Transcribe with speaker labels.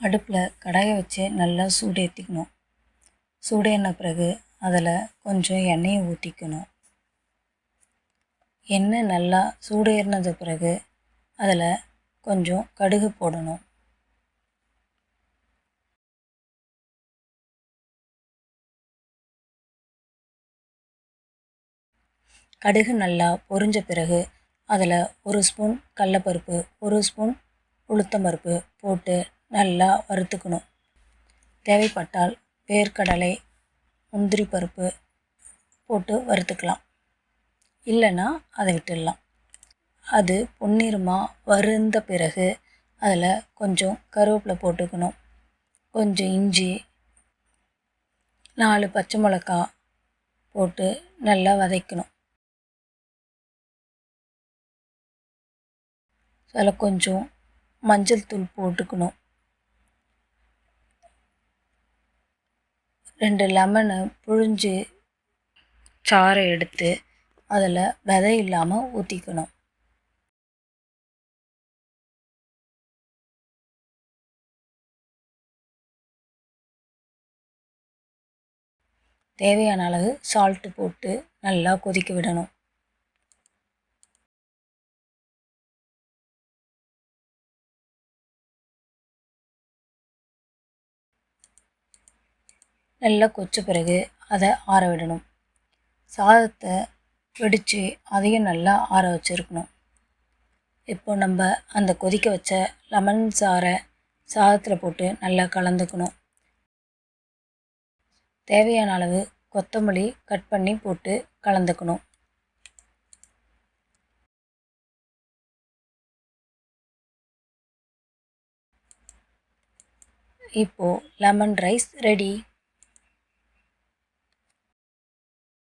Speaker 1: அடுப்பில் கடாயை வச்சு நல்லா சூடேற்றிக்கணும் சூடேன பிறகு அதில் கொஞ்சம் எண்ணெயை ஊற்றிக்கணும். எண்ணெய் நல்லா சூடேறினது பிறகு அதில் கொஞ்சம் கடுகு போடணும். கடுகு நல்லா பொரிஞ்ச பிறகு அதில் ஒரு ஸ்பூன் கடலப்பருப்பு ஒரு ஸ்பூன் உளுத்தம்பருப்பு போட்டு நல்லா வறுத்துக்கணும். தேவைப்பட்டால் வேர்க்கடலை முந்திரி பருப்பு போட்டு வறுத்துக்கலாம். இல்லைன்னா அதை விட்டுடலாம். அது பொன்னிறமாக வறுந்த பிறகு அதில் கொஞ்சம் கருவேப்பிலை போட்டுக்கணும். கொஞ்சம் இஞ்சி நாலு பச்சை மிளகா போட்டு நல்லா வதக்கணும். அதில் கொஞ்சம் மஞ்சள் தூள் போட்டுக்கணும். ரெண்டு லெமனை புழிஞ்சு சாறை எடுத்து அதில் விதை இல்லாமல் ஊற்றிக்கணும். தேவையான அளவு சால்ட்டு போட்டு நல்லா கொதிக்க விடணும். நல்லா கொச்ச பிறகு அதை ஆற விடணும். சாதத்தை வெடித்து அதையும் நல்லா ஆற வச்சுருக்கணும். இப்போ நம்ம அந்த கொதிக்க வச்ச லெமன் சாறை சாதத்தில் போட்டு நல்லா கலந்துக்கணும். தேவையான அளவு கொத்தமல்லி கட் பண்ணி போட்டு கலந்துக்கணும். இப்போது லெமன் ரைஸ் ரெடி